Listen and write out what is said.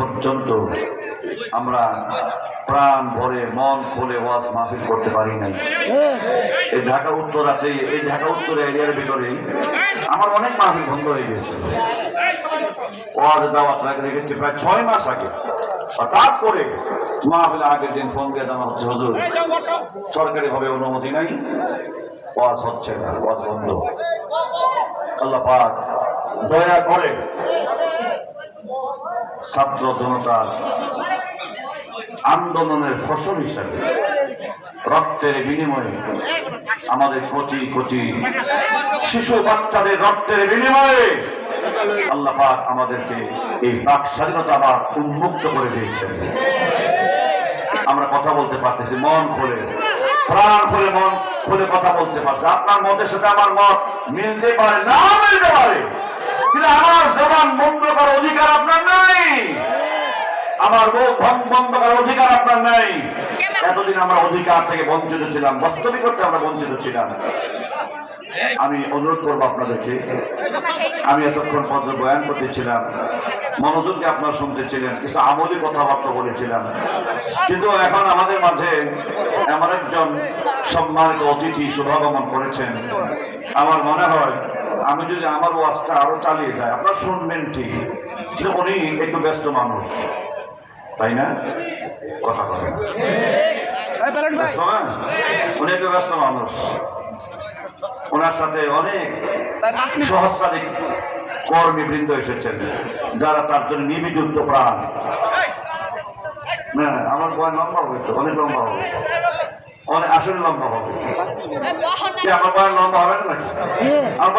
পর্যন্ত আমরা প্রাণ ভরে, মন খুলে ওয়াজ মাহফিল করতে পারি নাই। এই ঢাকা উত্তরাতে, এই ঢাকা উত্তর এরিয়ার ভিতরে আমার অনেক মাহফিল বন্ধ হয়ে গেছে। ওয়াজ দাওয়াত লাগে রেখেছি প্রায় ছয় মাস আগে। হঠাৎ করে মাহফিল আগের দিন ফোন দিয়ে জানা হচ্ছে, হুজুর সরকারি ভাবে অনুমতি নাই। ওয়াজ হচ্ছে না, ওয়াজ বন্ধ। আল্লাহ পাক দয়া করে ছাত্র জনতার আন্দোলনের ফসল হিসাবে রক্তের বিনিময়ে আমাদের কচি কচি শিশু বাচ্চাদের রক্তের বিনিময়ে আল্লাহ পাক আমাদেরকে এই বাক স্বাধীনতা আবার উন্মুক্ত করে দিয়েছেন। আমরা কথা বলতে পারতেছি, মন খুলে, প্রাণ খুলে, মন খুলে কথা বলতে পারছি। আপনার মতের সাথে আমার মত মিলতে পারে, না মিলতে পারে? কিন্তু আমার জবান বন্ধ করার অধিকার আপনার আমার মুখ বন্ধ করার অধিকার আপনার নাই। এতদিন আমরা অধিকার থেকে বঞ্চিত ছিলাম। বাস্তবিক করতে আমরা বঞ্চিত ছিলাম। আমি অনুরোধ করব আপনাদেরকে। আমি এতক্ষণ পর্যন্ত বয়ান করতেছিলাম মনোযোগকে আপনারা শুনতেছিলেন কিছু আমলি কথাবার্তা বলেছিলাম। কিন্তু এখন আমাদের মাঝে এমন একজন সম্মানিত অতিথি শুভাগমন করেছেন। আমার মনে হয় আমি যদি আমার ওয়াজটা আরও চালিয়ে যাই আপনারা শুনবেন ঠিক। কিন্তু উনি একটু ব্যস্ত মানুষ। তাই না? কথা বলেন। ব্যস্ত না উনি একটু ব্যস্ত মানুষ। ওনার সাথে অনেক সহস্রাধিক কর্মী বৃন্দ এসেছেন যারা তার জন্য নিবিদুদ্ধ প্রাণ। না না, আমার বয় লম্বা হবে তো অনেক লম্বা হবে। অনেক আসলে লম্বা হবে। আমার বয় লম্বা হবে না নাকি? আমার